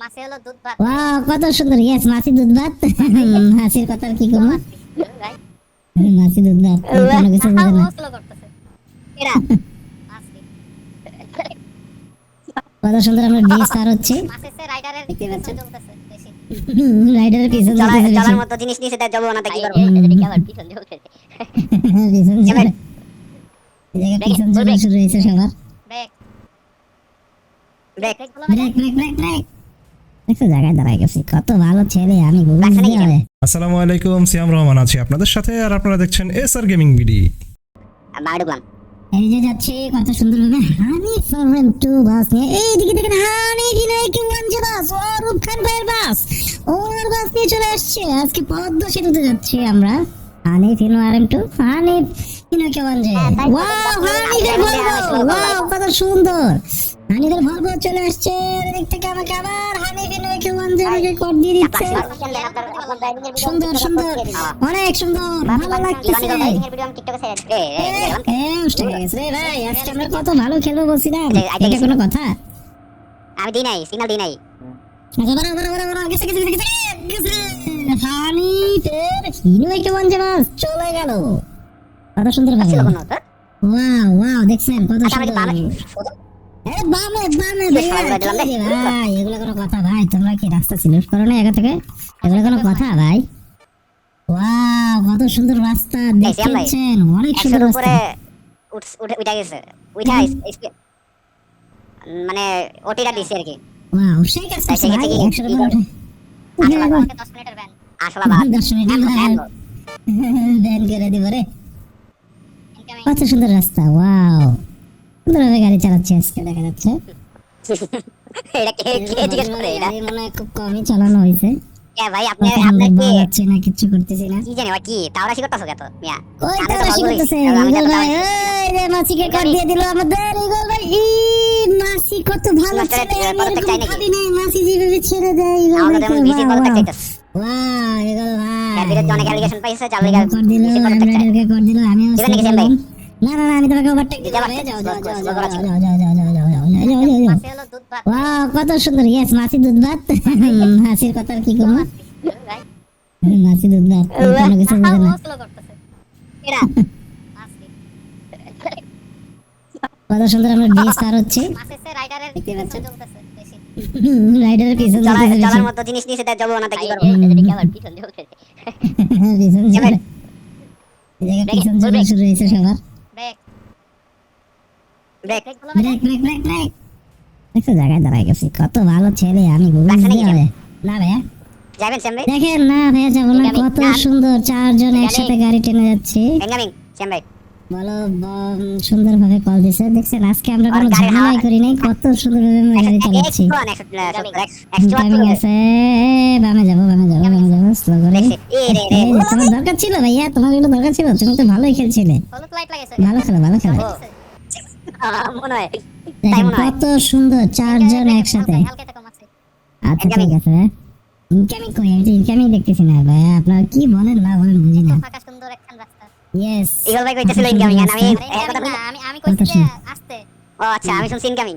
মাছে হলো দুধ ভাত। ওয়াও কত সুন্দর। ইয়েস মাছি দুধ ভাত। হাসির কথা কি করব মাছি দুধ ভাত কোনো কিছু বুঝে না এরা কত সুন্দর আমরা ডিশ পার হচ্ছে। মাছের রাইডারের দেখতে পাচ্ছেন? চলতেছে রাইডারের পিছন চলার চলতেছে মতো জিনিস নিয়ে সেটা যাব না তা কি করব? এদিকে আবার পিছন চলতেছে পিছন চলে। এবার- এই জায়গায় পিছন চলা শুরু হয়েছে সবার। Brake brake brake brake brake brake দেখছ জায়গায় দাঁড়ায় গেছি। কত ভালো ছেলে আমি আসসালামু আলাইকুম সিয়াম রহমান আছি আপনাদের সাথে আর আপনারা দেখছেন এস আর গেমিং বিডি। এই যে যাচ্ছে কত সুন্দর ভাবে। হানি ফরেন টু বাস নিয়ে এই দেখেন হানি বিনয় কি ওয়ানজে বাস অরূপ খান ভাইয়ের বাস। ওনার বাস নিয়ে চলে আসছে। আজকে পদ্মা সেতুতে যাচ্ছি আমরা। হানি ফিনো আর এম টু হানি ফিনো কে ওয়ানজে ওয়াও হানিদের ভলভো ওয়াও কত সুন্দর। হানিদের ভলভো চলে আসছে। এদিক থেকে আমাকে আবার হানি ফিনো কে ওয়ানজে আমাকে কোড দিয়ে দিচ্ছে। সুন্দর সুন্দর। অনেক সুন্দর ভালো লাগতেছে। রে ভাই, আজকে আমরা কত ভালো খেলব বলছিলাম। এটা কোনো কথা? আমি দিই নাই সিগন্যাল দিই নাই। আচ্ছা, গেছে, গেছে, গেছে, গেছে। চলে গেল। কত সুন্দর ওয়াও, ওয়াও, দেখছেন কত আচ্ছা সুন্দর। বামে বামে, বামে, বেশ ভাইয়া, ভালো করে দিলাম কি রে। রে ভাই, এগুলো কোনো কথা ভাই তোমরা কি রাস্তা সিলেক্ট করো না একা থেকে? এগুলো কোনো কথা ভাই? ওয়াও কত সুন্দর রাস্তা দেখছেন অনেক সুন্দর রাস্তা। উঠে উঠে গেছে উঠা মানে ওটিটা দিছি আর কি। ওয়াও সেই কাজ তাই করছে সেক্ষেত্রে ভাই কি- একশো কি টাকা উঠে। আসলে 10 মিনিটের ব্যান। আসলে বাদ দশ মিনিট হ্যাঁ, হ্যাঁ, ব্যান। করে দিব রে। কত সুন্দর রাস্তা ওয়াও। সুন্দরভাবে গাড়ি চালাচ্ছি আজকে দেখা যাচ্ছে। এটা কে কে জিজ্ঞেস মানে করে এটা? মনে হয় খুব কমই চালানো হয়েছে। হ্যাঁ ভাই আপনি আপনার কি? হচ্ছে না কিছু করতেছি না। কি জানি বা কি তাওরা শিখর তাছো কত মিয়া ওই তাওরা শিখর তাছে ভাই। এই যে নাসিকে কাট দিয়ে দিল আমাদের ইগল ভাই। ই নাসি কত ভালো ছেলে আমি না নাসি যেভাবে ছেড়ে দেয় ইগল ভাই আমাদের বিজি ভালো থাকতে চাইতাছে। ওয়া ইগল ভাই। ক্যাবিনেট অনেক অ্যালিগেশন পাইছে চালু গেল কর দিল আমি ওকে কর দিল আমি জীবনে গেছেন ভাই। না না না আমি তোমাকে ওভারটেক দিতে দিতে যাও যাও যাও যাও যাও যাও যাও যাও যাও যাও যাও যাও যাও যাও মাছে হলো দুধ ভাত ওয়াও কত সুন্দর ইয়েস মাছি দুধ ভাত হাসির কথা কি মাছি দুধ ভাত কোনো কিছু বুঝে না কত সুন্দর আমরা ডিশ পার হচ্ছে রাইডারের পিছন চলার। মতো জিনিস নিয়ে সেটা যাব না কি করব পিছন পিছন চলে। শুরু হয়েছে সবার brake brake brake brake brake brake জায়গায় দাঁড়ায় গেছি। কত ভালো ছেলে আমি গুগল দিয়ে না ভাইয়া। যাবেন শ্যাম ভাই দেখেন না ভাইয়া যাব না। কত সুন্দর চারজন একসাথে গাড়ি টেনে যাচ্ছে। ইনকামিং শ্যাম ভাই বলো সুন্দর ভাবে কল দিছে। দেখছেন আজকে আমরা কোনো ঝামেলাই করি নাই। কত সুন্দর ভাবে আমরা গাড়ি চালাচ্ছি। টাইমিং আছে। বামে যাব বামে যাব বামে যাব। স্লো করে। তোমার দরকার ছিল ভাইয়া? তোমার এগুলো দরকার ছিল? তুমি তো ভালোই খেলছিলে। ভালো খেলো ভালো খেলো। মনে হয়। হয় কত সুন্দর চারজন একসাথে। আচ্ছা ঠিক আছে। ইনকামিং কই? আমি ইনকামিং দেখতেছি না ভাই। আপনারা কি বলেন না বলেন বুঝি না। ফাঁকা সুন্দর একখান রাস্তা। ইয়েস ইগল ভাই কইতেছিল ইনকামিং আমি বলি- না, আমি আমি কইছি আসতে। ও আচ্ছা আমি শুনছি ইনকামিং